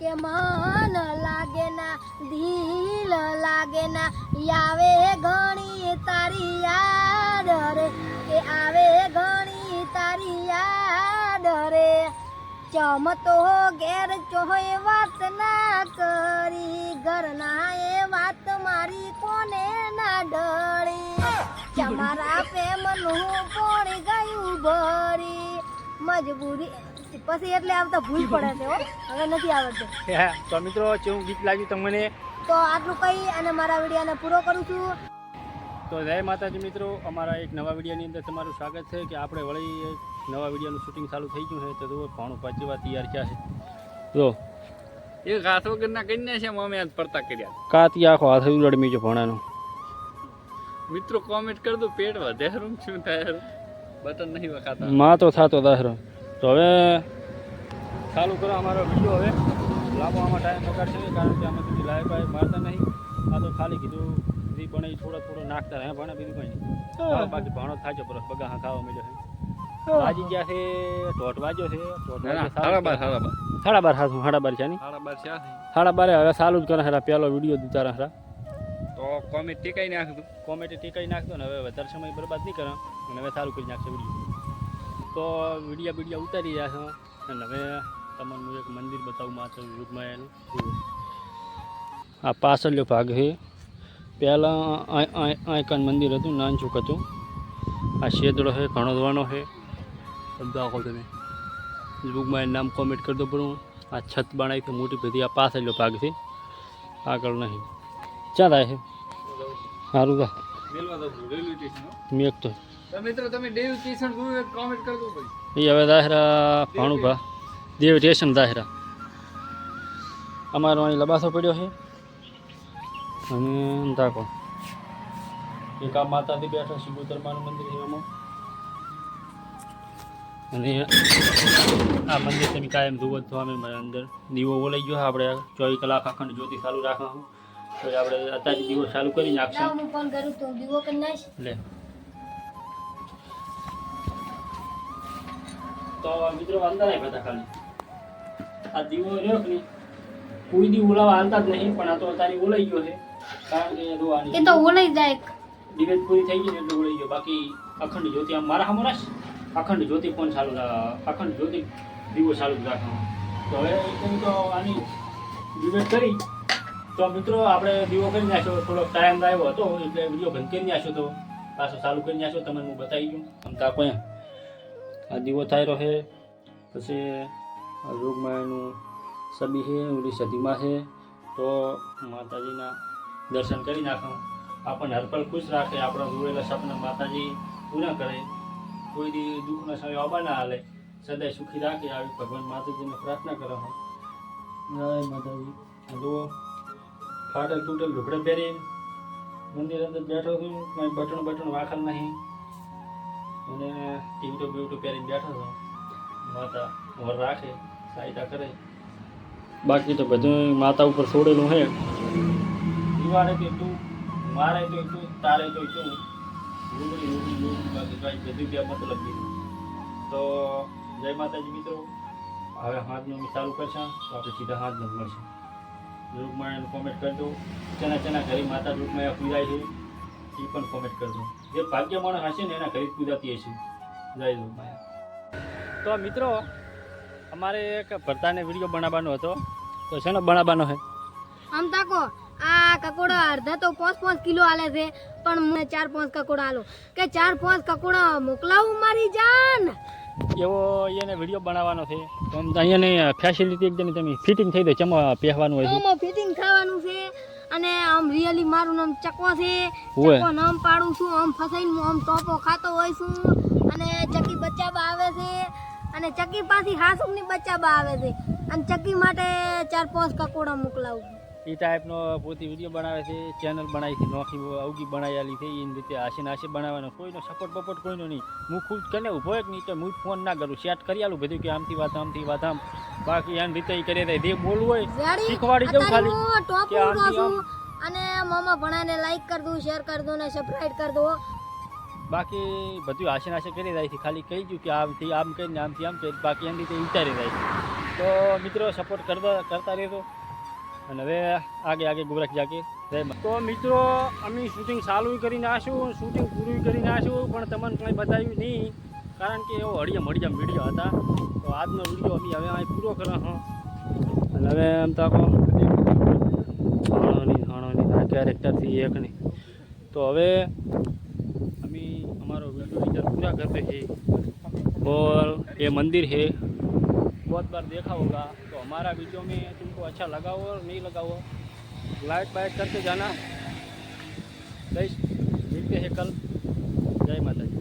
કે મન લાગે ના, દિલ લાગે ના. આવે ઘણી તારી યાદ રે. કે આવે ઘણી તારી યાદ રે. ચમતો ઘેર ચોય વાત ના કરી. ઘરના એ વાત મારી કોને ના ડળી તમારા પ્રેમનું કોણ ગયું ભરી? મજબૂરી પછી એટલે આવતા ભૂલ પડે છે હો. હવે નથી આવડતું. હે, તો મિત્રો કેવું ગીત લાગ્યું તમને તો આટલું કહી અને મારા વિડીયોને પૂરો કરું છું. તો જય માતાજી મિત્રો અમારા એક નવા વિડીયોની અંદર તમારું સ્વાગત છે કે આપણે વળી નવા વિડીયોનું શૂટિંગ ચાલુ થઈ ગયું છે. તો જુઓ ભાણું પાંચવા તૈયાર થયા છે. જો એ હાથ વગરના કન્યા છે અમે આજ પડતા કર્યા. કાતી આખો હાથ ઉલડમી છે ભણાનું. મિત્રો કોમેન્ટ કર દો પેટ વધે રૂમ શું થાય. બટન નહીં વખાતા. માં તો થતો દહેરો તો હવે ચાલુ કરો અમારો વીડિયો હવે. લાંબો આમાં ટાઈમ બગાડશે નહીં કારણ કે આમાં સુધી લાઈવ બાઈવ મારતા નહીં. આ તો ખાલી કીધું રી પણ એ થોડો થોડો નાખતા રહે ભણે બીજું કંઈ નહીં. બાકી ભાણો થાય છે બરફ બગા હા ખાવા મળ્યો છે. વાજી ગયા છે ઢોઢ વાગ્યો છે સાડા બાર સાડા બાર. સાડા બાર હાથ સાડા બાર છે ની સાડા બાર છે સાડા બારે હવે સારું જ કરે હરા પહેલો વીડિયો દીધા હરા તો કોમેન્ટ ટીકાઈ નાખતું કોમેડી ટીકાઈ નાખતો ને હવે વધારે સમય બરબાદ નહીં કરે અને હવે સારું કરી નાખશે વીડિયો. તો વીડિયો વીડિયો ઉતારી રહ્યા છે અને હવે તમને હું એક મંદિર બતાવું માત્ર રૂપમાં એનું આ પાછળનો ભાગ છે. પહેલાં આયકન મંદિર હતું નાનચુક હતું. આ શેદડો છે ઘણો ધોવાનો છે. આખો તમે. રૂપમાં નામ કોમેન્ટ કરી દો પણ આ છત બનાવી છે મોટી બધી આ પાછળનો ભાગ છે. આગળ નહીં. ક્યાં થાય છે? સારું થાય. મેં તો. મિત્રો તમે રેલવે સ્ટેશન કોમેન્ટ કરી દો ભાઈ. એ હવે દાહરા ભાણુભા. દેવ રેશન દાહેરા. અમારો અહીં લબાસો પડ્યો છે. અને ધાકો એક આ માતાજી બેઠા શિવોતરમાનું મંદિર છે એમાં. અને આ મંદિર તમે કાયમ જુઓ જ છો અમે અંદર. દીવો ઓલાઈ ગયો આપણે ચોવીસ કલાક અખંડ જ્યોતિ ચાલુ રાખવાનું તો આપણે અત્યારે દીવો ચાલુ કરી નાખશું હું ફોન કરું તો દીવો લે. તો મિત્રો અંદર નહીં બધા ખાલી. આ દીવો રહ્યો કે નહીં? કોઈ દી ઓલાવા હાલતા જ નહીં પણ આ તો અત્યારે ઓલાઈ ગયો છે. કારણ કે રોવાની એ તો ઓલાઈ જાય. ડિબેટ પૂરી થઈ ગઈ ને એટલે ઓલાઈ ગયો. બાકી અખંડ જ્યોતિ આમ મારા હમણાં અખંડ જ્યોતિ પણ ચાલુ અખંડ જ્યોતિ દીવો ચાલુ જ રાખવાનો તો હવે એકદમ તો આની ડિબેટ કરી. તો મિત્રો આપણે દીવો કરી નાખ્યો. થોડોક ટાઈમ આવ્યો હતો એટલે વીડિયો બંધ કરી નાખ્યો તો પાછો ચાલુ કરી નાખ્યો. તમને હું બતાવી ગયું. આમ તાકો એમ આ દીવો થાય રહ્યો પછી એનું સબી છે ઓલી સદીમાં છે. તો માતાજીના દર્શન કરી નાખો. આપણને હરપલ ખુશ રાખે આપણા જોયેલા સપના માતાજી પૂરા કરે. કોઈ દી દુઃખના સમય આવવા ના હાલે. સદાય સુખી રાખે આવી ભગવાન માતાજીને પ્રાર્થના કરો હું. જય માતાજી. જુઓ ફાટલ તૂટેલ ઢુકડે પહેરી મંદિર અંદર બેઠો છું. કાંઈ બટણ બટણ વાખલ નહીં. અને ટીવટો બીવટો પહેરીને બેઠો છું. માતા વર રાખે. સહાયતા કરે. બાકી તો બધું માતા ઉપર છોડેલું છે દિવાળે તો એટલું મારે તો એટલું તારે તો એટલું. રૂબડી રૂબડી રૂબડી બાકી બધું ત્યાં મતલબ તો જય માતાજી મિત્રો. હવે હાથનું અમે ચાલુ કરશે તો આપણે સીધા હાથનું મળશે. રૂપમાં કોમેન્ટ કરજો. ચના ચના ઘરે માતા રૂપમાં પૂજાય છે એ પણ કોમેન્ટ કરજો. જે ભાગ્ય માણસ હશે ને એના ઘરે પૂજાતી હશે. જય રૂપમાં તો મિત્રો અમારે એક ભરતાને વીડિયો બનાવવાનો હતો. તો શેનો બનાવવાનો છે? આમ તાકો આ કકોડા અડધા તો પાંચ પાંચ કિલો આલે છે પણ મને ચાર પાંચ કકોડા આલો. કે ચાર પાંચ કકોડા મોકલાવું મારી જાન? એવો એને વીડિયો બનાવવાનો છે. તો અહીંયા ફેસિલિટી એકદમ તમે ફિટિંગ થઈ જાય ચમા પહેવાનું હોય છે. ફિટિંગ થવાનું છે અને આમ રિયલી મારું નામ ચકો છે. ચકો નામ પાડું છું આમ ફસાઈને હું આમ ટોપો ખાતો હોય છું અને અને ચકી પાછી હાસુકની બચ્ચાબા આવે છે. અને ચક્કી માટે ચાર પાંચ કકોડા મોકલાવું. એ ટાઈપનો પોતે વીડિયો બનાવે છે ચેનલ બનાવી છે નોખી અવગી બનાવેલી છે એ રીતે આશે નાશે બનાવવાનો. કોઈનો સપોર્ટ બપોર્ટ કોઈનો નહીં. હું ખુદ કને ઊભો એક નહીં તો હું ફોન ના કરું. સેટ કરી આલું બધું કે આમથી વાત આમથી વાત આમ. બાકી એમ રીતે કરી જે બોલવું હોય શીખવાડી દઉં ખાલી. કે આમથી છું. અને મામા ભણાને લાઈક કરી દઉં શેર કરી દઉં ને સબસ્ક્રાઈબ કરી દો બાકી બધું આશે નાશે કરી જાય છે. ખાલી કહી દઉં કે આમથી આમ કરીને આમથી આમ કરી બાકી એની રીતે ઉતારી જાય તો મિત્રો સપોર્ટ કરતા કરતા રહેતો અને હવે આગે આગે ગોરખ જાગે. તો મિત્રો, અમે શૂટિંગ ચાલુ કરી નાખશું શૂટિંગ પૂરું કરી આશું, પણ તમને કંઈ બતાવ્યું નહીં. કારણ કે એવો હળિયા મળિયા વીડિયો હતા. તો આજનો વીડિયો અમે હવે અહીં પૂરો કરો હા. અને હવે એમ તો કેરેક્ટરથી એક નહીં તો હવે इधर पूरा करते हैं। और ये मंदिर है। बहुत बार देखा होगा। तो हमारा वीडियो में तुमको अच्छा लगा हो और नहीं लगा हो लाइट वाइट करके जाना। मिलते हैं कल। जय माता